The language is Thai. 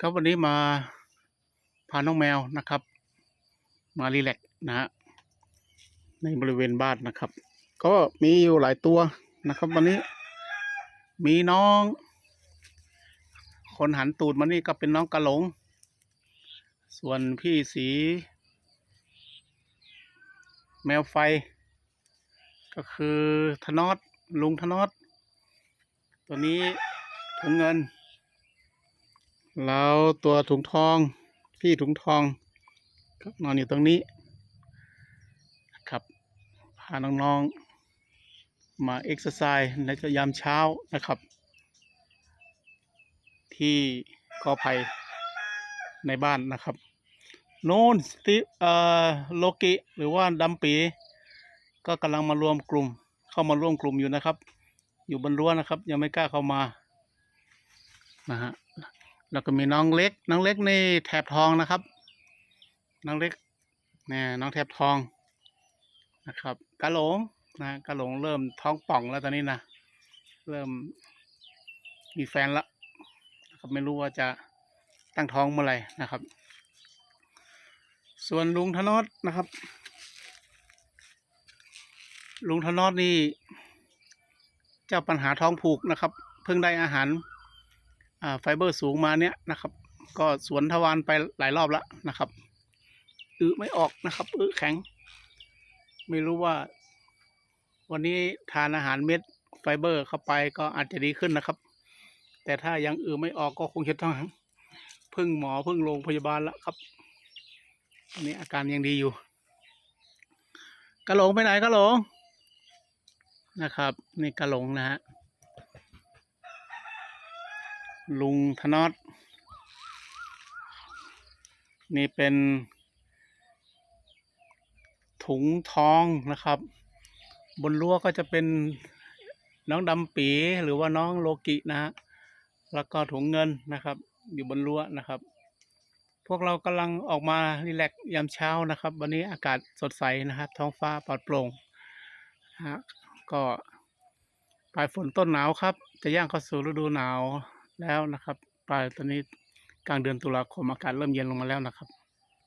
ครับวันนี้มาพาน้องแมวนะครับ มารีแลกนะฮะในบริเวณบ้านนะครับ ก็มีอยู่หลายตัวนะครับ วันนี้มีน้อง คนหันตูดมานี่ก็เป็นน้องกระหลง ส่วนพี่สี แมวไฟ ก็คือธนอดลุงธนอดตัวนี้ถุงเงิน แล้วตัวถุงทอง พี่ถุงทองก็นอนอยู่ตรงนี้นะครับพาน้องๆ มาเอ็กซ์ไซส์ในยามเช้านะครับ ที่กอไผ่ในบ้านนะครับโนนสติเอ่อโลกิหรือว่าดัมปี ก็กำลังมารวมกลุ่ม เข้ามาร่วมกลุ่มอยู่นะครับ อยู่บนรั้วนะครับ ยังไม่กล้าเข้ามานะฮะ แล้วก็มีน้องเล็ก น้องเล็กในแถบทองนะครับ น้องเล็กเนี่ยน้องแถบทองนะครับกะหลงนะกะหลงเริ่มท้องป่องแล้วตอนนี้นะเริ่มมีแฟนละนะครับไม่รู้ว่าจะตั้งท้องเมื่อไหร่นะครับ ส่วนลุงธนอดนะครับ ลุงธนอดนี่ เจ้าปัญหาท้องผูกนะครับ เพิ่งได้อาหาร ไฟเบอร์สูงมาเนี้ยนะครับ ก็สวนทวารไปหลายรอบแล้วนะครับอึไม่ออกนะครับอึแข็ง ไม่รู้ว่า วันนี้ทานอาหารเม็ดไฟเบอร์เข้าไปก็อาจจะดีขึ้นนะครับ แต่ถ้ายังอึไม่ออกก็คงจะต้องพึ่งหมอพึ่งโรงพยาบาลแล้วครับอันนี้อาการยังดีอยู่กระหลงไปไหนกระหลงนะครับ นี่กระหลงนะฮะ ลุงธนอดนี่เป็นถุงทองนะครับ บนรั้วก็จะเป็นน้องดำปีหรือว่าน้องโลกินะฮะแล้วก็ถุงเงินนะครับ อยู่บนรั้วนะครับ พวกเรากำลังออกมารีแลกยามเช้านะครับ วันนี้อากาศสดใสนะครับ ท้องฟ้าปลอดโปร่งนะฮะก็ปลายฝนต้นหนาวครับ จะย่างเข้าสู่ฤดูหนาว แล้วนะครับ ปลายตอนนี้กลางเดือนตุลาคมอากาศเริ่มเย็นลงมาแล้วนะครับ